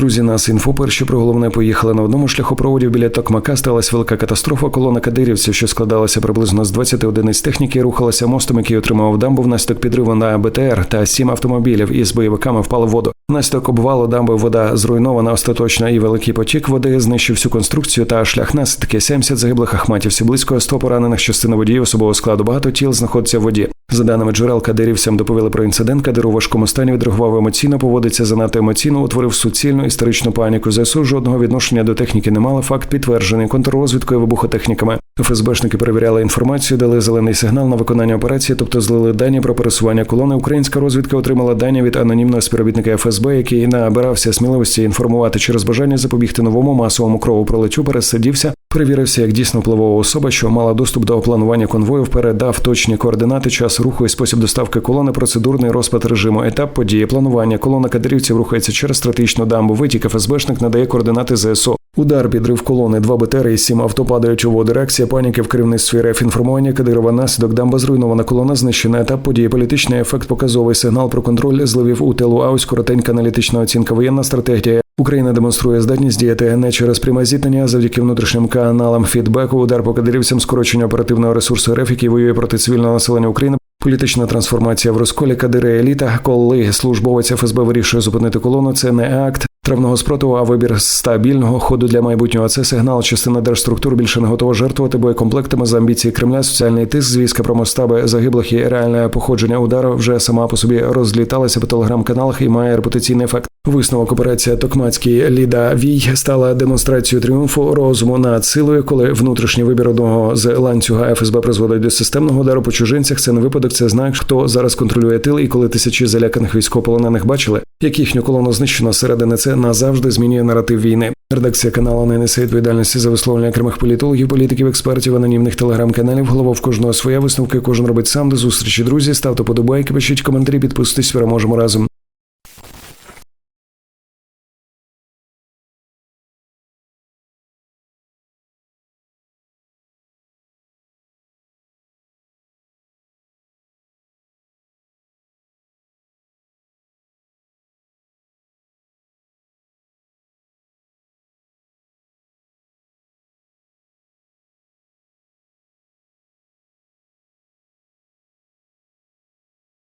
Друзі, нас інфо перші про головне поїхали на одному шляхопроводі біля Токмака. Сталася велика катастрофа. Колона кадирівців, що складалася приблизно з 20 одиниць техніки, рухалася мостом, який отримав дамбу внаслідок підриву на БТР та сім автомобілів із бойовиками впали в воду. Внаслідок обвалу дамби вода зруйнована остаточно і великий потік води знищив всю конструкцію та шлях наслідки 70 загиблих ахматівців, близько 100 поранених частина водіїв особового складу. Багато тіл знаходиться в воді. За даними джерел, кадирівцям доповіли про інцидент. Кадир у важкому стані відреагував емоційно, поводиться занадто емоційно, утворив суцільну історичну паніку. ЗСУ жодного відношення до техніки не мали. Факт підтверджений контррозвідкою вибухотехніками. ФСБшники перевіряли інформацію, дали зелений сигнал на виконання операції, тобто злили дані про пересування колони. Українська розвідка отримала дані від анонімного співробітника ФСБ, який набирався сміливості інформувати через бажання запобігти новому масовому кровопролиттю. Пересидівся, перевірився як дійсно впливова особа, що мала доступ до планування конвою. Передав точні координати, час руху і спосіб доставки колони, процедурний розпад режиму, етап події, планування. Колона кадирівців рухається через стратегічну дамбу. Витік ФСБшник надає координати ЗСУ. Удар, підрив колони, два БТРи і сім авто падають у воду. Реакція паніки в керівництві РФ. Інформування Кадирова наслідок дамба зруйнована колона, знищена етап події. Політичний ефект показовий сигнал про контроль зливів у тилу. А ось коротенька аналітична оцінка. Воєнна стратегія. Україна демонструє здатність діяти не через пряме зіткнення, а завдяки внутрішнім каналам фідбеку. Удар по кадирівцям, скорочення оперативного ресурсу РФ, який воює проти цивільного населення України. Політична трансформація в розколі кадири еліта, коли службовець ФСБ вирішує зупинити колону. Це не акт травного спротиву, а вибір стабільного ходу для майбутнього. Це сигнал. Частина держструктур більше не готова жертвувати боєкомплектами з амбіції Кремля. Соціальний тиск, звістка про масштаби загиблих і реальне походження удару вже сама по собі розліталася по телеграм-каналах і має репутаційний ефект. Висновок операція Токмацький Ліда Вій стала демонстрацією тріумфу розуму над силою, коли внутрішній вибір одного з ланцюга ФСБ призводить до системного удару по чужинцях. Це не випадок, це знак, хто зараз контролює тил, і коли тисячі заляканих військовополонених бачили, як їхню колону знищено середини, це назавжди змінює наратив війни. Редакція каналу не несе відповідальності за висловлення окремих політологів, політиків, експертів, анонімних телеграм-каналів. Голова кожного своя висновки. Кожен робить сам до зустрічі. Друзі, ставте подобайки, пишіть коментарі, підписуйтесь. Переможемо разом.